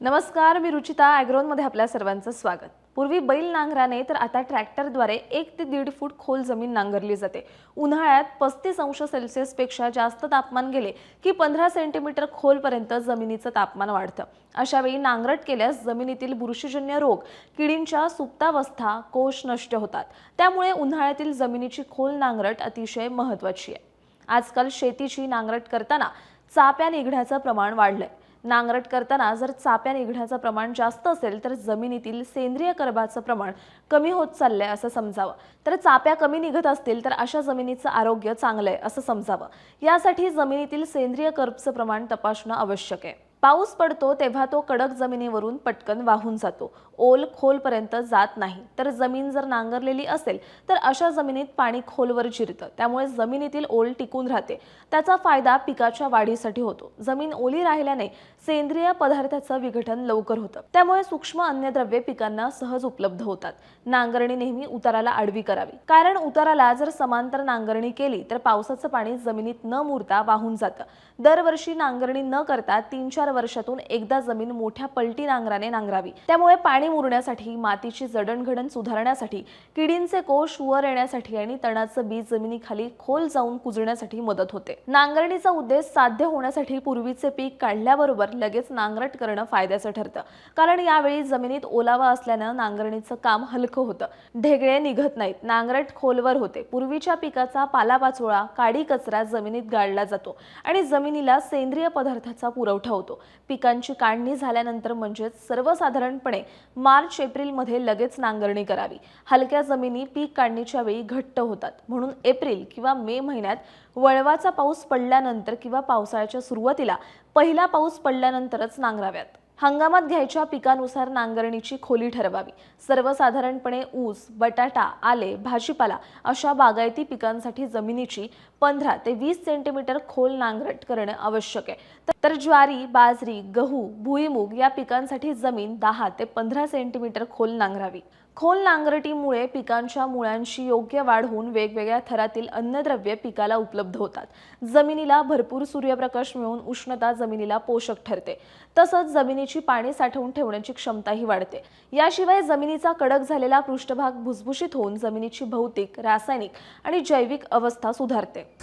नमस्कार मी रुचिता ॲग्रोनमध्ये आपल्या सर्वांचं स्वागत. पूर्वी बैल नांगराने तर आता ट्रॅक्टरद्वारे एक ते दीड फूट खोल जमीन नांगरली जाते. उन्हाळ्यात पस्तीस अंश सेल्सिअसपेक्षा जास्त तापमान गेले की पंधरा सेंटीमीटर खोलपर्यंत जमिनीचं तापमान वाढतं. अशावेळी नांगरट केल्यास जमिनीतील बुरशीजन्य रोग किडींच्या सुप्तावस्था कोश नष्ट होतात. त्यामुळे उन्हाळ्यातील जमिनीची खोल नांगरट अतिशय महत्त्वाची आहे. आजकाल शेतीची नांगरट करताना चाप्या निघण्याचं प्रमाण वाढलंय. नांगरट करताना जर चाप्या निघण्याचं प्रमाण जास्त असेल तर जमिनीतील सेंद्रिय कर्बाचं प्रमाण कमी होत चाललंय असं समजावं. तर चाप्या कमी निघत असतील तर अशा जमिनीचं आरोग्य चांगलं आहे असं समजावं. यासाठी जमिनीतील सेंद्रिय कर्बचं प्रमाण तपासणं आवश्यक आहे. पाऊस पडतो तेव्हा तो कडक जमिनीवरून पटकन वाहून जातो. ओल खोलपर्यंत जात नाही. तर जमीन जर नांगरलेली असेल तर अशा जमिनीत पाणी खोलवर जिरतं. त्यामुळे जमिनीतील ओल टिकून राहते. त्याचा फायदा पिकाच्या वाढीसाठी होतो. जमीन ओली राहिल्याने सेंद्रिय पदार्थाचं विघटन लवकर होतं. त्यामुळे सूक्ष्म अन्नद्रव्ये पिकांना सहज उपलब्ध होतात. नांगरणी नेहमी उताराला आडवी करावी. कारण उताराला जर समांतर नांगरणी केली तर पावसाचं पाणी जमिनीत न मुरता वाहून जातं. दरवर्षी नांगरणी न करता तीन चार वर्षातून एकदा जमीन मोठ्या पलटी नांगराने नांगरावी. त्यामुळे पाणी मुरण्यासाठी मातीची जडणघडण सुधारण्यासाठी किडींचे कोश वर येण्यासाठी आणि तणाचं बीज जमिनीखाली खोल जाऊन कुजण्यासाठी मदत होते. नांगरणीचा उद्देश साध्य होण्यासाठी पूर्वीचे पीक काढल्याबरोबर लगेच नांगरट करणं फायद्याचं ठरतं. कारण यावेळी जमिनीत ओलावा असल्यानं नांगरणीचं काम हलकं होतं. ढेगळे निघत नाहीत. नांगरट खोलवर होते. पूर्वीच्या पिकाचा पालापाचोळा काडी कचरा जमिनीत गाडला जातो आणि जमिनीला सेंद्रिय पदार्थाचा पुरवठा होतो. पिकांची काढणी झाल्यानंतर म्हणजेच सर्वसाधारणपणे मार्च एप्रिलमध्ये लगेच नांगरणी करावी. हलक्या जमिनी पीक काढणीच्या वेळी घट्ट होतात. म्हणून एप्रिल किंवा मे महिन्यात वळवाचा पाऊस पडल्यानंतर किंवा पावसाळ्याच्या सुरुवातीला पहिला पाऊस पडल्यानंतरच नांगराव्यात. हंगामात घ्यायच्या पिकानुसार नांगरणीची खोली ठरवावी. सर्वसाधारणपणे ऊस बटाटा आले भाजीपाला अशा बागायती पिकांसाठी जमिनीची पंधरा ते वीस सेंटीमीटर खोल नांगरट करणे आवश्यक आहे. तर ज्वारी बाजरी गहू भुईमूग या पिकांसाठी जमीन दहा ते पंधरा सेंटीमीटर खोल नांगरावी. खोल नांगरटीमुळे पिकांच्या मुळांची योग्य वाढ होऊन वेगवेगळ्या थरातील अन्नद्रव्ये पिकाला उपलब्ध होतात. जमिनीला भरपूर सूर्यप्रकाश मिळून उष्णता जमिनीला पोषक ठरते. तसंच जमिनीची पाणी साठवून ठेवण्याची क्षमताही वाढते. याशिवाय जमिनीचा कडक झालेला पृष्ठभाग भुसभुशीत होऊन जमिनीची भौतिक रासायनिक आणि जैविक अवस्था सुधारते.